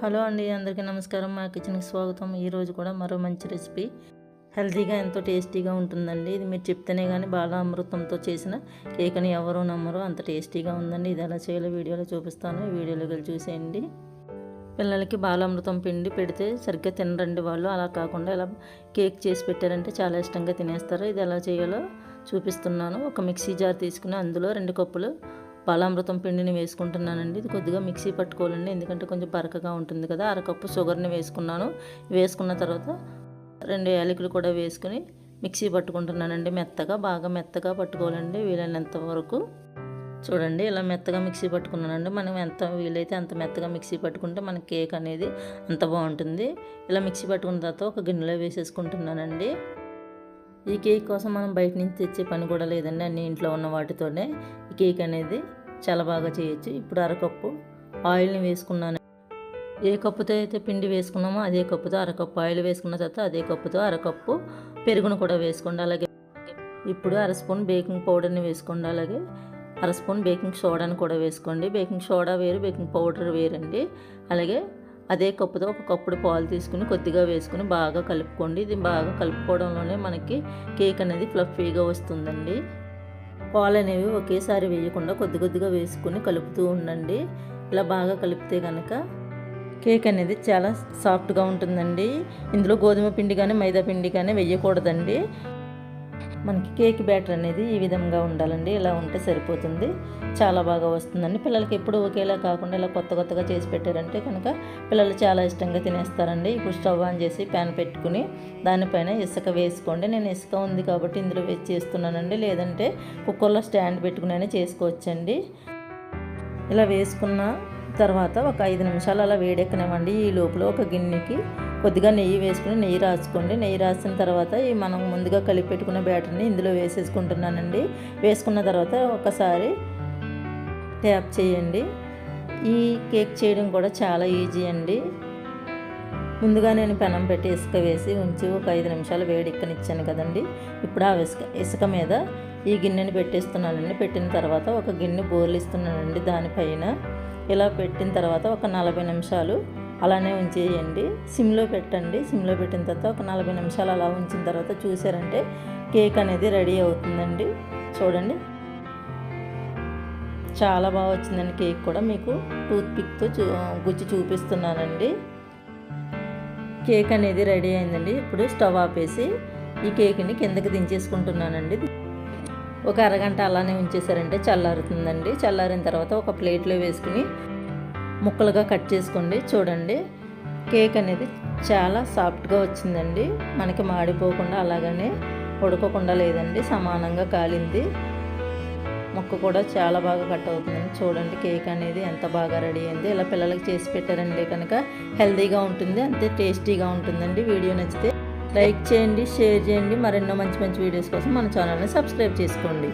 Hello అండి అందరికీ నమస్కారం. మా కిచెన్కి స్వాగతం. ఈరోజు కూడా మరో మంచి రెసిపీ. హెల్తీగా ఎంతో టేస్టీగా ఉంటుందండి. ఇది మీరు చెప్తేనే కానీ బాలామృతంతో చేసిన కేక్ అని ఎవరు నమ్మరు. అంత టేస్టీగా ఉందండి. ఇది ఎలా చేయాలో వీడియోలో చూపిస్తాను. వీడియోలో వెళ్ళి చూసేయండి. పిల్లలకి బాలామృతం పిండి పెడితే సరిగ్గా తినరండి వాళ్ళు. అలా కాకుండా ఇలా కేక్ చేసి పెట్టారంటే చాలా ఇష్టంగా తినేస్తారు. ఇది ఎలా చేయాలో చూపిస్తున్నాను. ఒక మిక్సీ జార్ తీసుకుని అందులో రెండు కప్పులు బాలామృతం పిండిని వేసుకుంటున్నానండి. ఇది కొద్దిగా మిక్సీ పట్టుకోవాలండి. ఎందుకంటే కొంచెం బరకగా ఉంటుంది కదా. అరకప్పు షుగర్ని వేసుకున్నాను. వేసుకున్న తర్వాత రెండు యాలకులు కూడా వేసుకుని మిక్సీ పట్టుకుంటున్నానండి. మెత్తగా బాగా మెత్తగా పట్టుకోవాలండి. వీలైనంత వరకు. చూడండి ఇలా మెత్తగా మిక్సీ పట్టుకున్నానండి. మనం ఎంత వీలైతే అంత మెత్తగా మిక్సీ పట్టుకుంటే మన కేక్ అనేది అంత బాగుంటుంది. ఇలా మిక్సీ పట్టుకున్న తర్వాత ఒక గిన్నెలో వేసేసుకుంటున్నానండి. ఈ కేక్ కోసం మనం బయట నుంచి తెచ్చే పని కూడా లేదండి. అన్ని ఇంట్లో ఉన్న వాటితోనే ఈ కేక్ అనేది చాలా బాగా చేయొచ్చు. ఇప్పుడు అరకప్పు ఆయిల్ని వేసుకున్నాను. ఏ కప్పుతో అయితే పిండి వేసుకున్నామో అదే కప్పుతో అరకప్పు ఆయిల్ వేసుకున్న తర్వాత అదే కప్పుతో అరకప్పు పెరుగును కూడా వేసుకోండి. అలాగే ఇప్పుడు అర స్పూన్ బేకింగ్ పౌడర్ని వేసుకోండి. అలాగే అర స్పూన్ బేకింగ్ సోడాని కూడా వేసుకోండి. బేకింగ్ సోడా వేరు బేకింగ్ పౌడర్ వేరండి. అలాగే అదే కప్పుతో ఒక కప్పుడు పాలు తీసుకుని కొద్దిగా వేసుకుని బాగా కలుపుకోండి. ఇది బాగా కలుపుకోవడంలోనే మనకి కేక్ అనేది ఫ్లఫీగా వస్తుందండి. పాలు అనేవి ఒకేసారి వేయకుండా కొద్ది కొద్దిగా వేసుకుని కలుపుతూ ఉండండి. ఇలా బాగా కలిపితే కనుక కేక్ అనేది చాలా సాఫ్ట్గా ఉంటుందండి. ఇందులో గోధుమ పిండి కానీ మైదా పిండి కానీ వేయకూడదండి. మనకి కేక్ బ్యాటర్ అనేది ఈ విధంగా ఉండాలండి. ఇలా ఉంటే సరిపోతుంది. చాలా బాగా వస్తుందండి. పిల్లలకి ఎప్పుడు ఒకేలా కాకుండా ఇలా కొత్త కొత్తగా చేసి పెట్టారంటే కనుక పిల్లలు చాలా ఇష్టంగా తినేస్తారండి. ఇప్పుడు స్టవ్ ఆన్ చేసి ప్యాన్ పెట్టుకుని దానిపైన ఇసుక వేసుకోండి. నేను ఇసుక ఉంది కాబట్టి ఇందులో వేసి చేస్తున్నానండి. లేదంటే కుక్కర్లో స్టాండ్ పెట్టుకునే చేసుకోవచ్చండి. ఇలా వేసుకున్న తర్వాత ఒక ఐదు నిమిషాలు అలా వేడెక్కనివ్వండి. ఈ లోపల ఒక గిన్నెకి కొద్దిగా నెయ్యి వేసుకుని నెయ్యి రాసుకోండి. నెయ్యి రాసిన తర్వాత ఈ మనం ముందుగా కలిపి పెట్టుకున్న బ్యాటర్ని ఇందులో వేసేసుకుంటున్నానండి. వేసుకున్న తర్వాత ఒకసారి ట్యాప్ చేయండి. ఈ కేక్ చేయడం కూడా చాలా ఈజీ అండి. ముందుగా నేను పెనం పెట్టి ఇసుక వేసి ఉంచి ఒక ఐదు నిమిషాలు వేడెక్కనిచ్చాను కదండి. ఇప్పుడు ఆ ఇసుక ఇసుక మీద ఈ గిన్నెని పెట్టేస్తున్నానండి. పెట్టిన తర్వాత ఒక గిన్నె బోర్లిస్తున్నానండి దానిపైన. ఇలా పెట్టిన తర్వాత ఒక నలభై నిమిషాలు అలానే ఉంచేయండి. సిమ్లో పెట్టండి. సిమ్లో పెట్టిన తర్వాత ఒక నలభై నిమిషాలు అలా ఉంచిన తర్వాత చూసారంటే కేక్ అనేది రెడీ అవుతుందండి. చూడండి. చాలా బాగా వచ్చిందండి కేక్ కూడా. మీకు టూత్ పిక్తో చూ గుచ్చి చూపిస్తున్నానండి. కేక్ అనేది రెడీ అయిందండి. ఇప్పుడు స్టవ్ ఆపేసి ఈ కేక్ని కిందకి దించేసుకుంటున్నానండి. ఒక అరగంట అలానే ఉంచేసారంటే చల్లారుతుందండి. చల్లారిన తర్వాత ఒక ప్లేట్లో వేసుకుని ముక్కలుగా కట్ చేసుకోండి. చూడండి కేక్ అనేది చాలా సాఫ్ట్గా వచ్చిందండి. మనకి మాడిపోకుండా అలాగనే ఉడకకుండా లేదండి. సమానంగా కాలింది. ముక్క కూడా చాలా బాగా కట్ అవుతుందండి. చూడండి కేక్ అనేది ఎంత బాగా రెడీ అయింది. ఇలా పిల్లలకి చేసి పెట్టారండి కనుక హెల్తీగా ఉంటుంది అంతే టేస్టీగా ఉంటుందండి. వీడియో నచ్చితే లైక్ చేయండి షేర్ చేయండి. మరెన్నో మంచి మంచి వీడియోస్ కోసం మన ఛానల్ని సబ్స్క్రైబ్ చేసుకోండి.